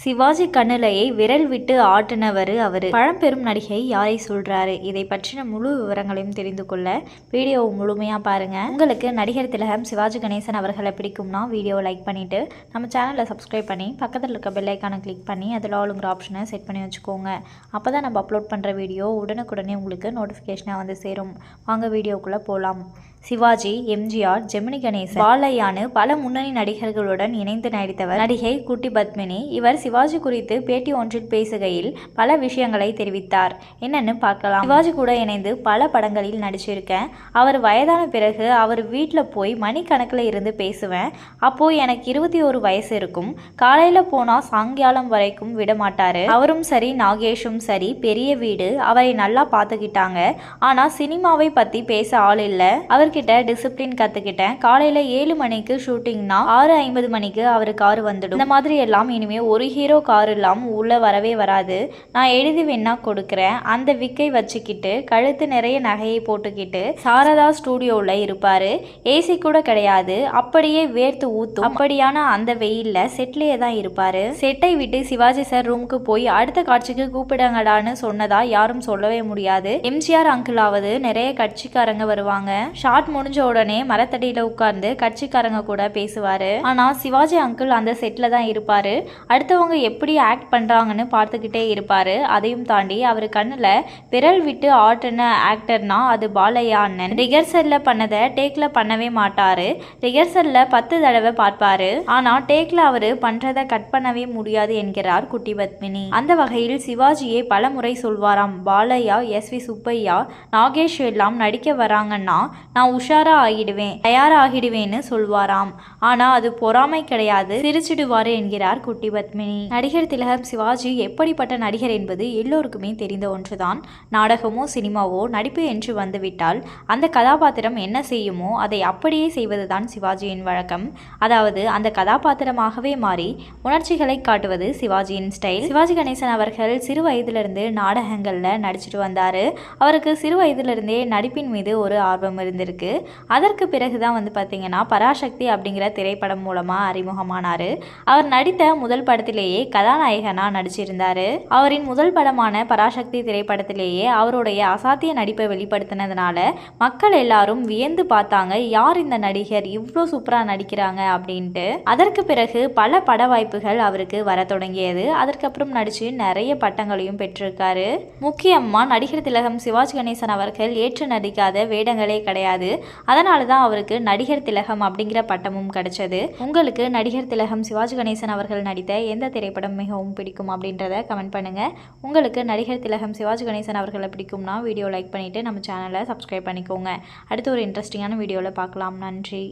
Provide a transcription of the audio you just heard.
சிவாஜி கண்ணிலையை விரல் விட்டு ஆட்டினவர் அவர். பழம்பெரும் நடிகை யாரை சொல்றாரு? இதை பற்றின முழு விவரங்களையும் தெரிந்து கொள்ள வீடியோவை முழுமையாக பாருங்க. உங்களுக்கு நடிகர் திலகம் சிவாஜி கணேசன் அவர்களை பிடிக்கும்னா வீடியோவை லைக் பண்ணிட்டு நம்ம சேனலை சப்ஸ்கிரைப் பண்ணி பக்கத்தில் இருக்க பெல் கிளிக் பண்ணி அதில் ஆளுங்கிற ஆப்ஷனை செட் பண்ணி வச்சுக்கோங்க. அப்போ தான் நம்ம அப்லோட் பண்ணுற வீடியோ உடனுக்குடனே உங்களுக்கு நோட்டிஃபிகேஷனாக வந்து சேரும். வாங்க வீடியோக்குள்ளே போகலாம் சிவாஜி எம்ஜிஆர் ஜெமினி கணேசன் பாலையானு பல முன்னணி நடிகர்களுடன் இணைந்து நடித்தவர். நடிகை குட்டி பத்மினி இவர் சிவாஜி குறித்து பேட்டி ஒன்றில் பேசுகையில் பல விஷயங்களை தெரிவித்தார். என்னன்னு பார்க்கலாம். சிவாஜி கூட இணைந்து பல படங்களில் நடிச்சிருக்கேன். அவர் வயதான பிறகு அவர் வீட்டில் போய் மணிக்கணக்கில் இருந்து பேசுவேன். அப்போ எனக்கு இருபத்தி ஒரு வயசு இருக்கும். காலையில் போனால் சாயங்காலம் வரைக்கும் விடமாட்டாரு அவரும் சரி நாகேஷும் சரி பெரிய வீடு அவரை நல்லா பார்த்துக்கிட்டாங்க. ஆனால் சினிமாவை பற்றி பேச ஆள் இல்லை. அவர்கிட்ட டிசிப்ளின் கற்றுக்கிட்டேன் காலையில் ஏழு மணிக்கு ஷூட்டிங்னா ஆறு ஐம்பது மணிக்கு அவர் கார் வந்துடும். இந்த மாதிரி எல்லாம் இனிமே ஒரு ஹீரோ கார் இல்லாமல் உள்ளே வரவே வராது. நான் எழுதி வேணா கொடுக்குறேன். அந்த விக்கை வச்சுக்கிட்டு கழுத்து நிறைய நகையை போட்டுக்கிட்டு சாரதா ஸ்டூடியோவில் இருப்பார். ஏசி கூட கிடையாது. அப்படியே வேர்த்து ஊத்தும். அப்படியான அந்த வெயில்ல செட்லேயே தான் இருப்பாரு. செட்டை விட்டு சிவாஜி சார் ரூமுக்கு போய் அடுத்த காட்சிக்கு கூப்பிடுங்கடான்னு சொன்னதா யாரும் சொல்லவே முடியாது. எம்ஜிஆர் அங்கிளாவது நிறைய கட்சிக்காரங்க வருவாங்க. ஷார்ட் முடிஞ்ச உடனே மரத்தடியில உட்கார்ந்து கட்சிக்காரங்க கூட பேசுவாரு. ஆனா சிவாஜி அங்கிள் அந்த செட்ல தான் இருப்பாரு. அடுத்தவங்க எப்படி ஆக்ட் பண்றாங்கன்னு பார்த்துக்கிட்டே இருப்பாரு. அதையும் தாண்டி அவர் கண்ணுல விரல் விட்டு ஆட்டின ஆக்டர்னா அது பாலையா அண்ணன். ரிகர்சலில் பண்ணதை டேக்ல பண்ணவே மாட்டாரு. ரிகர்சலில் பத்து தடவை பார்ப்பாரு. ஆனா டேக்ல அவரு பண்றதை கட் பண்ணவே முடியாது என்கிறார் குட்டி பத்மினி. அந்த வகையில் சிவாஜியை பல முறை சொல்வாராம் பாலையா எஸ் வி சுப்பையா நாகேஷ் எல்லாம் நடிக்க வராங்கன்னா நான் உஷாரா ஆகிடுவேன் தயாராகிடுவேன்னு சொல்வாராம். ஆனா அது பொறாமை கிடையாது. சிரிச்சிடுவாரு என்கிறார் குட்டி பத்மினி. நடிகர் திலகம் சிவாஜி எப்படிப்பட்ட நடிகர் என்பது எல்லோருக்குமே தெரிந்த ஒன்றுதான். நாடகமோ சினிமாவோ நடிப்பு என்று வந்துவிட்டால் அந்த கதாபாத்திரம் என்ன செய்யுமோ அதை அப்படியே செய்வதுதான் சிவாஜியின் வழக்கம். அதாவது அந்த கதாபாத்திரமாகவே மாறி உணர்ச்சிகளை காட்டுவது சிவாஜியின் ஸ்டைல் சிவாஜி கணேசன் அவர்கள் சிறு வயதிலிருந்து நாடகங்களில் நடிச்சிட்டு வந்தார். அவருக்கு சிறு வயதிலிருந்தே நடிப்பின் மீது ஒரு ஆர்வம் இருந்திருக்கு. அதற்கு பிறகு தான் வந்து பார்த்தீங்கன்னா பராசக்தி அப்படிங்கிற திரைப்படம் மூலமாக அறிமுகமானார். அவர் நடித்த முதல் படத்திலேயே கதாநாயகனாக நடிச்சிருந்தார். அவரின் முதல் படமான பராசக்தி திரைப்படத்திலேயே அவருடைய அசாத்திய நடிப்பை வெளிப்படுத்தினதுனால மக்கள் எல்லாரும் வியந்து பார்த்தாங்க யார் இந்த நடிகர் இவ்வளோ சூப்பராக நடிக்கிறாங்க அப்படின்ட்டு. அதற்கு பிறகு பல பட வாய்ப்புகள் அவருக்கு வர தொடங்கியது. அதற்கப்புறம் நடித்து நிறைய பட்டங்களையும் பெற்றிருக்காரு. முக்கியமாக நடிகர் திலகம் சிவாஜி கணேசன் அவர்கள் ஏற்று நடிக்காத வேடங்களே கிடையாது. அதனால தான் அவருக்கு நடிகர் திலகம் அப்படிங்கிற பட்டமும் கிடைச்சது. உங்களுக்கு நடிகர் திலகம் சிவாஜி கணேசன் அவர்கள் நடித்த எந்த திரைப்படம் மிகவும் பிடிக்கும் அப்படின்றத கமெண்ட் பண்ணுங்க. உங்களுக்கு நடிகர் திலகம் சிவாஜி கணேசன் அவர்களை பிடிக்கும்னா வீடியோ லைக் பண்ணிட்டு நம்ம சேனலை சப்ஸ்கிரைப் பண்ணிக்கோங்க. அடுத்து ஒரு இன்ட்ரெஸ்டிங்கான வீடியோவில் பார்க்கலாம். நன்றி.